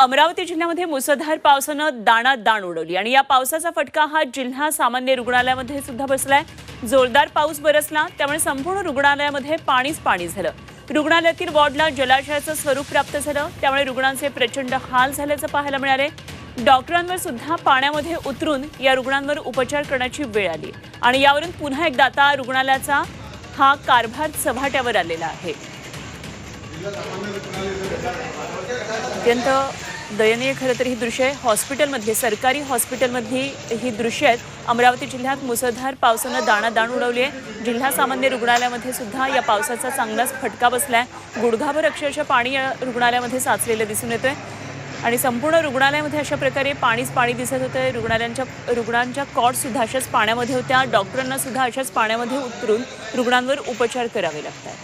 अमरावती जिल्ह्यामध्ये मुसळधार पावसानं दाणात दाण उडवली आणि या पावसाचा फटका हा जिल्हा सामान्य रुग्णालयामध्ये सुद्धा बसलाय. जोरदार पाऊस बरसला त्यामुळे संपूर्ण रुग्णालयामध्ये पाणीच पाणी झालं. रुग्णालयातील वॉर्डला जलाशयाचं स्वरूप प्राप्त झालं त्यामुळे रुग्णांचे प्रचंड हाल झाल्याचं पाहायला मिळाले डॉक्टरांवर सुद्धा पाण्यामध्ये उतरून या रुग्णांवर उपचार करण्याची वेळ आली आणि यावरून पुन्हा एकदा आता रुग्णालयाचा हा कारभार चव्हाट्यावर आलेला आहे. अत्यंत दयनीय खरं तर ही दृश्य आहे. हॉस्पिटलमधली सरकारी हॉस्पिटलमधली ही दृश्य आहेत. अमरावती जिल्ह्यात मुसळधार पावसानं दाणा दाण उडवली आहे. जिल्हा सामान्य रुग्णालयामध्ये सुद्धा या पावसाचा चांगलाच फटका बसला आहे गुडघाभर अक्षरशः पाणी या रुग्णालयामध्ये साचलेलं दिसून येतं आणि संपूर्ण रुग्णालयामध्ये अशा प्रकारे पाणीच पाणी दिसत होतं रुग्णालयांच्या रुग्णांच्या कॉटसुद्धा अशाच पाण्यामध्ये होत्या. डॉक्टरांना सुद्धा अशाच पाण्यामध्ये उतरून रुग्णांवर उपचार करावे लागतात.